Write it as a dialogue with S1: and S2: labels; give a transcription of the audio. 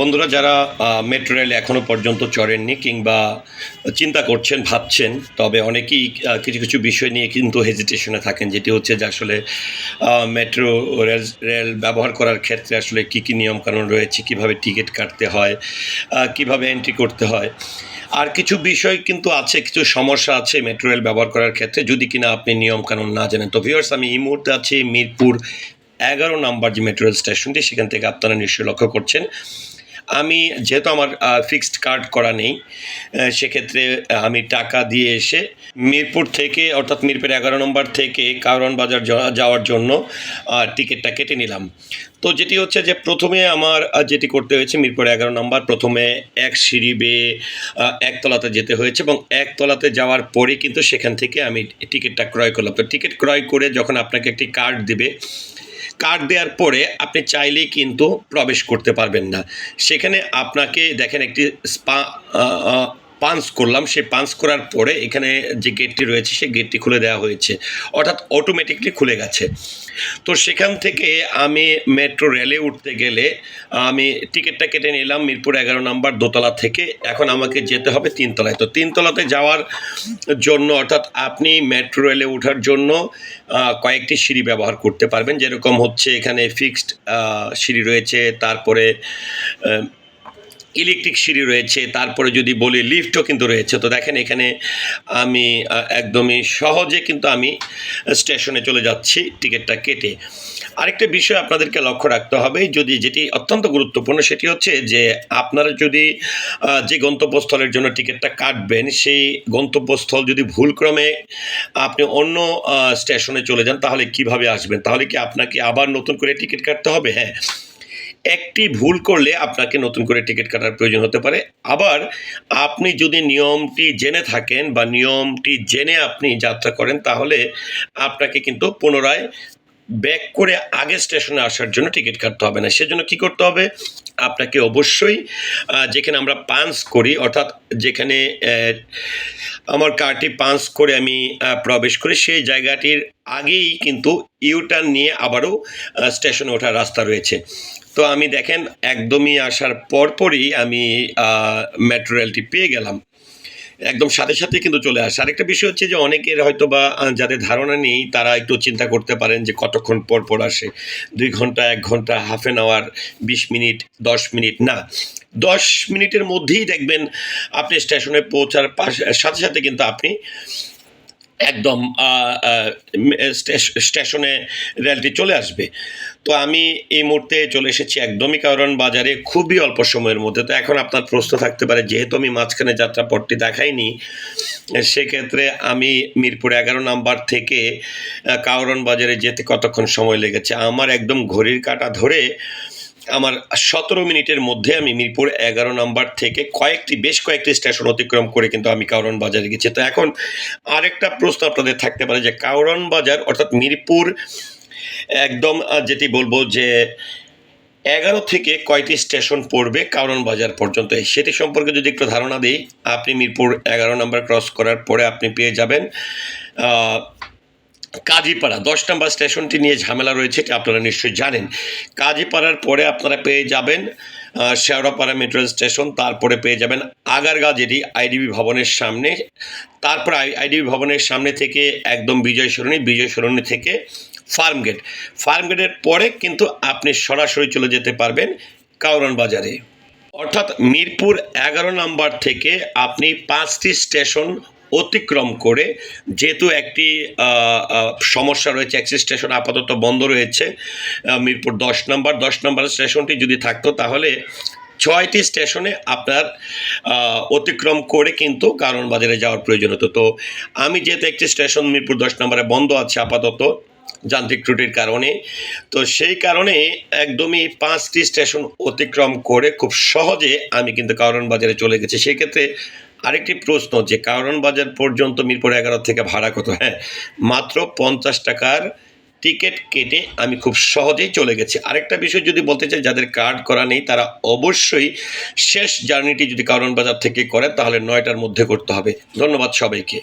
S1: বন্ধুরা, যারা metro rail এখনও পর্যন্ত চড়েননি কিংবা চিন্তা করছেন, ভাবছেন, তবে অনেকেই কিছু কিছু বিষয় নিয়ে কিন্তু হেজিটেশনে থাকেন, যেটি হচ্ছে যে আসলে মেট্রো রেল রেল ব্যবহার করার ক্ষেত্রে আসলে কী কী নিয়মকানুন রয়েছে, কীভাবে টিকিট কাটতে হয় কীভাবে এন্ট্রি করতে হয়। আর কিছু বিষয় কিন্তু আছে, কিছু সমস্যা আছে মেট্রো রেল ব্যবহার করার ক্ষেত্রে, যদি কিনা আপনি নিয়মকানুন না জানেন। তো ভিউয়ার্স আমি এই মুহূর্তে আছি মিরপুর এগারো নাম্বার যে মেট্রো রেল স্টেশনটি সেখান থেকে আপনারা নিশ্চয়ই লক্ষ্য করছেন। আমি যেহেতু আমার ফিক্সড কার্ড করা নেই সেক্ষেত্রে আমি টাকা দিয়ে এসে মিরপুর থেকে, অর্থাৎ মিরপুর এগারো নম্বর থেকে কারণ বাজার যাওয়া- যাওয়ার জন্য টিকিটটা কেটে নিলাম। তো যেটি হচ্ছে যে প্রথমে আমার যেটি করতে হয়েছে মিরপুর এগারো নম্বর, প্রথমে এক সিঁড়ি বেয়ে একতলাতে যেতে হয়েছে এবং একতলাতে যাওয়ার পরে কিন্তু সেখান থেকে আমি টিকিটটা ক্রয় করলাম। তো টিকিট ক্রয় করে যখন আপনাকে একটি কার্ড দিবে কার্ড দেওয়ার পরে আপনি চাইলেই কিন্তু প্রবেশ করতে পারবেন না। সেখানে আপনাকে দেখেন একটি স্পা পাঞ্চ করলাম, সেই পাঞ্চ করার পরে এখানে যে গেটটি রয়েছে, সেই গেটটি খুলে দেওয়া হয়েছে। অর্থাৎ অটোমেটিকলি খুলে গেছে। তো সেখান থেকে আমি মেট্রো রেলে উঠতে গেলে, আমি টিকিটটা কেটে নিলাম মিরপুর এগারো নাম্বার দোতলা থেকে। এখন আমাকে যেতে হবে তিনতলায়। তো তিনতলাতে যাওয়ার জন্য, অর্থাৎ আপনি মেট্রো রেলে ওঠার জন্য কয়েকটি সিঁড়ি ব্যবহার করতে পারবেন। যেরকম হচ্ছে এখানে ফিক্সড সিঁড়ি রয়েছে, তারপরে ইলেকট্রিক সিঁড়ি রয়েছে, তারপরে যদি বলি লিফটও কিন্তু রয়েছে। তো দেখেন এখানে আমি একদমই সহজে কিন্তু আমি স্টেশনে চলে যাচ্ছি টিকিটটা কেটে। আরেকটা বিষয় আপনাদেরকে লক্ষ্য রাখতে হবে, যদি যেটি অত্যন্ত গুরুত্বপূর্ণ সেটি হচ্ছে যে আপনারা যদি যে গন্তব্যস্থলের জন্য টিকিটটা কাটবেন, সেই গন্তব্যস্থল যদি ভুলক্রমে আপনি অন্য স্টেশনে চলে যান, তাহলে কীভাবে আসবেন? তাহলে কি আপনাকে আবার নতুন করে টিকিট কাটতে হবে? হ্যাঁ। একটি ভুল করলে আপনাকে নতুন করে টিকিট কাটার প্রয়োজন হতে পারে। আবার আপনি যদি নিয়মটি জেনে থাকেন বা নিয়মটি জেনে আপনি যাত্রা করেন, তাহলে আপনাকে কিন্তু পুনরায় ব্যাক করে আগে স্টেশনে আসার জন্য টিকিট কাটতে হবে না। সেজন্য কি করতে হবে? আপনাকে অবশ্যই যেখানে আমরা পাঞ্চ করি, অর্থাৎ যেখানে আমার কারটি পাঞ্চ করে আমি প্রবেশ করি, সেই জায়গাটির আগেই কিন্তু ইউটার্ন নিয়ে আবারও স্টেশনে ওঠার রাস্তা রয়েছে। তো আমি দেখেন, একদমই আসার পরপরই আমি মেট্রো রেলটি পেয়ে গেলাম। একদম সাথে সাথে কিন্তু চলে আসে। আরেকটা বিষয় হচ্ছে যে অনেকের হয়তো বা যাদের ধারণা নেই, তারা একটু চিন্তা করতে পারেন যে কতক্ষণ পর পর আসে। দুই ঘণ্টা, এক ঘণ্টা হাফ অ্যান আওয়ার বিশ মিনিট, দশ মিনিট, না। দশ মিনিটের মধ্যেই দেখবেন আপনি স্টেশনে পৌঁছার পাশ, সাথে সাথে কিন্তু আপনি একদম স্টেশনে রেলটি চলে আসবে। তো আমি এই মুহূর্তে চলে এসেছি একদমই কারণ বাজারে খুবই অল্প সময়ের মধ্যে। তো এখন আপনার প্রশ্ন থাকতে পারে যেহেতু আমি মাঝখানে যাত্রাপথটি দেখাইনি সেক্ষেত্রে আমি মিরপুর এগারো নাম্বার থেকে আহ, কাওরন বাজারে যেতে কতক্ষণ সময় লেগেছে? আমার একদম ঘড়ির কাঁটা ধরে আমার সতেরো মিনিটের মধ্যে আমি মিরপুর এগারো নাম্বার থেকে কয়েকটি, বেশ কয়েকটি স্টেশন অতিক্রম করে কিন্তু আমি কাউরন বাজারে গেছি। তো এখন আরেকটা প্রশ্ন আপনাদের থাকতে পারে যে কাউরন বাজার অর্থাৎ মিরপুর একদম যেটি বলব যে এগারো থেকে কয়টি স্টেশন পড়বে কারণ বাজার পর্যন্ত? সেটি সম্পর্কে যদি একটু ধারণা দিই, আপনি মিরপুর এগারো নম্বর ক্রস করার পরে আপনি পেয়ে যাবেন কাজীপাড়া, দশ নম্বর স্টেশনটি নিয়ে ঝামেলা রয়েছে, এটি আপনারা নিশ্চয়ই জানেন। কাজীপাড়ার পরে আপনারা পেয়ে যাবেন শেওড়াপাড়া মেট্রো স্টেশন, তারপরে পেয়ে যাবেন আগারগা যেটি আইডিবি ভবনের সামনে। তারপর আইডিবি ভবনের সামনে থেকে একদম বিজয় সরণি বিজয় সরণি থেকে ফার্ম গেট। ফার্ম গেটের পরে কিন্তু আপনি সরাসরি চলে যেতে পারবেন কাউরন বাজারে। অর্থাৎ মিরপুর এগারো নাম্বার থেকে আপনি পাঁচটি স্টেশন অতিক্রম করে যেহেতু একটি সমস্যা রয়েছে, একটি স্টেশন আপাতত বন্ধ রয়েছে মিরপুর দশ নম্বর দশ নম্বর স্টেশনটি যদি থাকতো তাহলে ছয়টি স্টেশনে আপনার অতিক্রম করে কিন্তু কারণ বাজারে যাওয়ার প্রয়োজন হতো। তো আমি যেহেতু একটি স্টেশন মিরপুর দশ নম্বরে বন্ধ আছে আপাতত যান্ত্রিক ত্রুটির কারণে, তো সেই কারণে একদমই পাঁচটি স্টেশন অতিক্রম করে খুব সহজে আমি কিন্তু কারণ বাজারে চলে গেছি। সেই ক্ষেত্রে আরেকটি প্রশ্ন, যে কারণ বাজার পর্যন্ত মিরপুর এগারো থেকে ভাড়া কত? হ্যাঁ মাত্র পঞ্চাশ টাকার টিকিট কেটে আমি খুব সহজেই চলে গেছি। আরেকটা বিষয় যদি বলতে চাই, যাদের কার্ড করা নেই, তারা অবশ্যই শেষ জার্নিটি যদি কারণ বাজার থেকে করেন, তাহলে নয়টার মধ্যে করতে হবে। ধন্যবাদ সবাইকে।